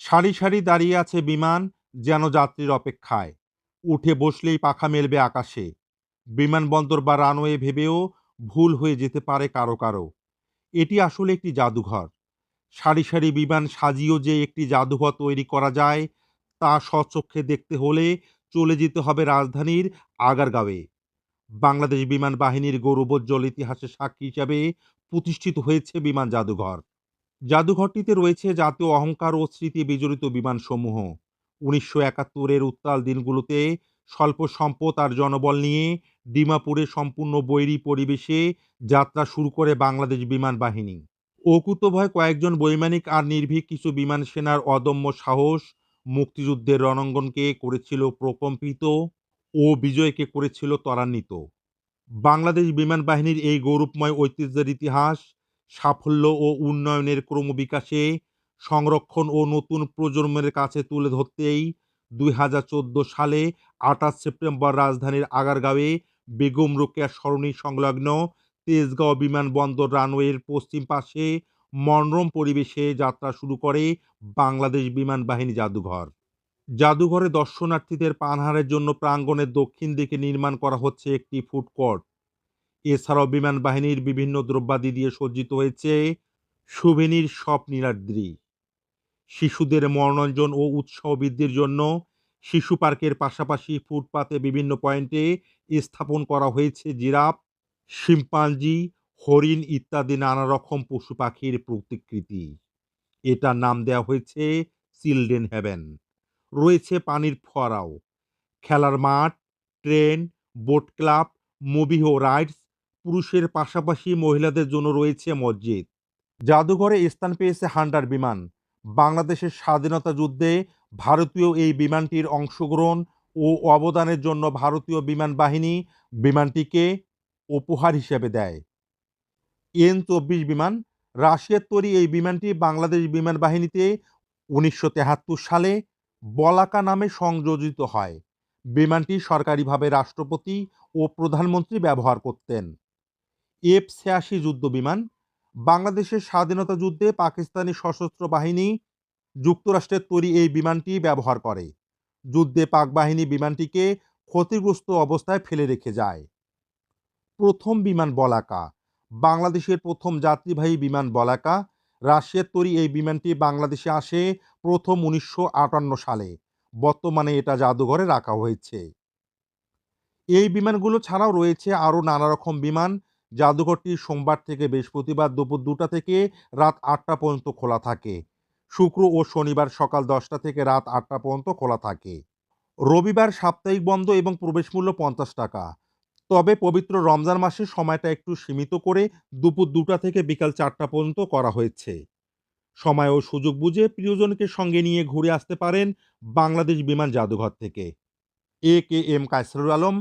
সারি সারি দাঁড়িয়ে আছে বিমান যেন যাত্রীর অপেক্ষায়। উঠে বসলেই পাখা মেলবে আকাশে। বিমানবন্দর বা রানওয়ে ভেবেও ভুল হয়ে যেতে পারে কারও কারও। এটি আসলে একটি জাদুঘর। সারি সারি বিমান সাজিয়েও যে একটি জাদুঘর তৈরি করা যায়, তা স্বচক্ষে দেখতে হলে চলে যেতে হবে রাজধানীর আগারগাঁওয়ে। বাংলাদেশ বিমান বাহিনীর গৌরবোজ্জ্বল ইতিহাসের সাক্ষী হিসাবে প্রতিষ্ঠিত হয়েছে বিমান জাদুঘর। জাদুঘরটিতে রয়েছে জাতীয় অহংকার ও স্মৃতি বিজড়িত বিমানসমূহ। উনিশশো একাত্তরের উত্তাল দিনগুলোতে স্বল্প সম্পদ আর জনবল নিয়ে ডিমাপুরে সম্পূর্ণ বৈরী পরিবেশে যাত্রা শুরু করে বাংলাদেশ বিমান বাহিনী। অকুতভয় কয়েকজন বৈমানিক আর নির্ভীক কিছু বিমান সেনার অদম্য সাহস, মুক্তিযুদ্ধের রণাঙ্গনকে করেছিল প্রকম্পিত ও বিজয়কে করেছিল ত্বরান্বিত। বাংলাদেশ বিমান বাহিনীর এই গৌরবময় ঐতিহ্যের ইতিহাস সাফল্য ও উন্নয়নের ক্রমবিকাশে সংরক্ষণ ও নতুন প্রজন্মের কাছে তুলে ধরতেই দুই হাজার চোদ্দ সালে আঠাশ সেপ্টেম্বর রাজধানীর আগারগাঁওয়ে বেগম রোকেয়া সরণি সংলগ্ন তেজগাঁও বিমানবন্দর রানওয়ের পশ্চিম পাশে মনোরম পরিবেশে যাত্রা শুরু করে বাংলাদেশ বিমান বাহিনী জাদুঘর। জাদুঘরে দর্শনার্থীদের পানহারের জন্য প্রাঙ্গণের দক্ষিণ দিকে নির্মাণ করা হচ্ছে একটি ফুড কোর্ট। এছাড়াও বিমান বাহিনীর বিভিন্ন দ্রব্যাদি দিয়ে সজ্জিত হয়েছে সুভেনির সব নীলাদ্রি। শিশুদের মনোরঞ্জন ও উৎসাহ বৃদ্ধির জন্য শিশু পার্কের পাশাপাশি ফুটপাতে বিভিন্ন পয়েন্টে স্থাপন করা হয়েছে জিরাফ, শিম্পাঞ্জি, হরিণ ইত্যাদি নানা রকম পশু পাখির প্রতিকৃতি। এটার নাম দেওয়া হয়েছে চিলড্রেন হ্যাভেন। রয়েছে পানির ফোয়ারাও। খেলার মাঠ, ট্রেন, বোট ক্লাব, মুভি ও রাইডস পুরুষের পাশাপাশি মহিলাদের জন্য রয়েছে মসজিদ। জাদুঘরে স্থান পেয়েছে হান্ডার বিমান। বাংলাদেশের স্বাধীনতা যুদ্ধে ভারতীয় এই বিমানটির অংশগ্রহণ ও অবদানের জন্য ভারতীয় বিমান বাহিনী বিমানটিকে উপহার হিসেবে দেয়। এন চব্বিশ বিমান, রাশিয়ার তৈরি এই বিমানটি বাংলাদেশ বিমান বাহিনীতে উনিশশো সালে বলাকা নামে সংযোজিত হয়। বিমানটি সরকারিভাবে রাষ্ট্রপতি ও প্রধানমন্ত্রী ব্যবহার করতেন। এফ ছিয়াশি যুদ্ধ বিমান, বাংলাদেশের স্বাধীনতা যুদ্ধে পাকিস্তানি সশস্ত্র বাহিনী যুক্তরাষ্ট্রের তৈরি এই বিমানটি ব্যবহার করে। যুদ্ধে পাক বাহিনী বিমানটিকে ক্ষতিগ্রস্ত অবস্থায় ফেলে রেখে যায়। প্রথম বিমান বলাকা, বাংলাদেশের প্রথম যাত্রীবাহী বিমান বলাকা, রাশিয়ার তৈরি এই বিমানটি বাংলাদেশে আসে প্রথম উনিশশো আটান্ন সালে। বর্তমানে এটা জাদুঘরে রাখা হয়েছে। এই বিমানগুলো ছাড়াও রয়েছে আরও নানা রকম বিমান জাদুঘরটি সোমবার থেকে বৃহস্পতিবার দুপুর দুটা থেকে রাত আটটা পর্যন্ত খোলা থাকে। শুক্র ও শনিবার সকাল দশটা থেকে রাত আটটা পর্যন্ত খোলা থাকে। রবিবার সাপ্তাহিক বন্ধ এবং প্রবেশ মূল্য পঞ্চাশ টাকা। তবে পবিত্র রমজান মাসে সময়টা একটু সীমিত করে দুপুর দুটা থেকে বিকাল চারটা পর্যন্ত করা হয়েছে। সময় ও সুযোগ বুঝে প্রিয়জনকে সঙ্গে নিয়ে ঘুরে আসতে পারেন বাংলাদেশ বিমান জাদুঘর থেকে। এ কে এম কায়সারুল আলম